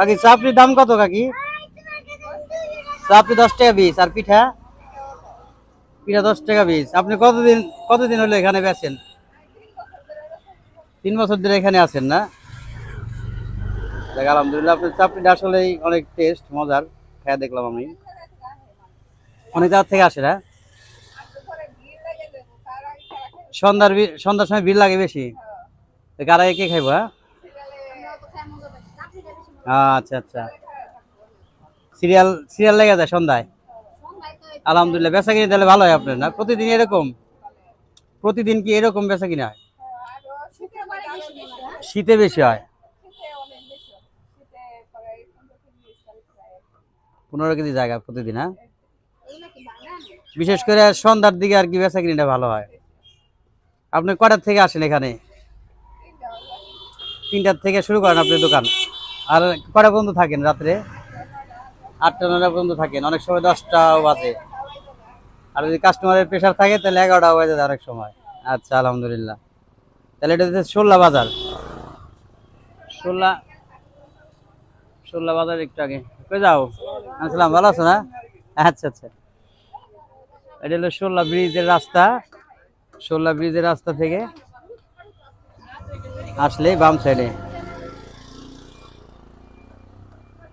কাকি, চাপড়ির দাম কত কাকি? চাপড়ি দশ টাকা পিস, আর পিঠা? পিঠা দশ টাকা পিস। আপনি কতদিন কতদিন হলো এখানে বেচেন? তিন বছর ধরে এখানে আছেন না? দেখ আলহামদুলিল্লাহ, আপনার চাপড়িটা আসলেই অনেক টেস্ট মজার। খেয়ে দেখলাম আমি। অনেক জায়গা থেকে আসে না? সন্ধ্যার সন্ধ্যার সময় ভিড় লাগে বেশি। কারা কে খাইবো হ্যাঁ? আচ্ছা আচ্ছা। সিরিয়াল সিরিয়াল লেগে যায় সন্ধ্যায়? আলহামদুলিল্লাহ, বেচা কিনে তাহলে ভালো হয় আপনার না? প্রতিদিন এরকম? প্রতিদিন কি এরকম বেচা কিনা হয়? শীতে বেশি হয়? পনেরো কেজি জায়গা প্রতিদিন হ্যাঁ? বিশেষ করে সন্ধ্যার দিকে আর কি বেচা কিনিটা ভালো হয়। আপনি কটার থেকে আসেন এখানে? তিনটার থেকে শুরু করেন আপনি দোকান? আর কটা পর্যন্ত থাকেন রাত্রে? আটটা নটা পর্যন্ত থাকেন। অনেক সময় দশটাও বাজে। আর যদি কাস্টমারের প্রেশার থাকে, তাহলে এগারোটা বাজে অনেক সময়। আচ্ছা আলহামদুলিল্লাহ। তাহলে এটা হচ্ছে ষোলা বাজার। ষোলা ষোলা বাজার একটু আগে। কই যাও? আসসালাম ভালো আছো না আচ্ছা আচ্ছা। এটা হলো ষোলা ব্রিজের রাস্তা। ষোলা ব্রিজের রাস্তা থেকে আসলে বাম সাইডে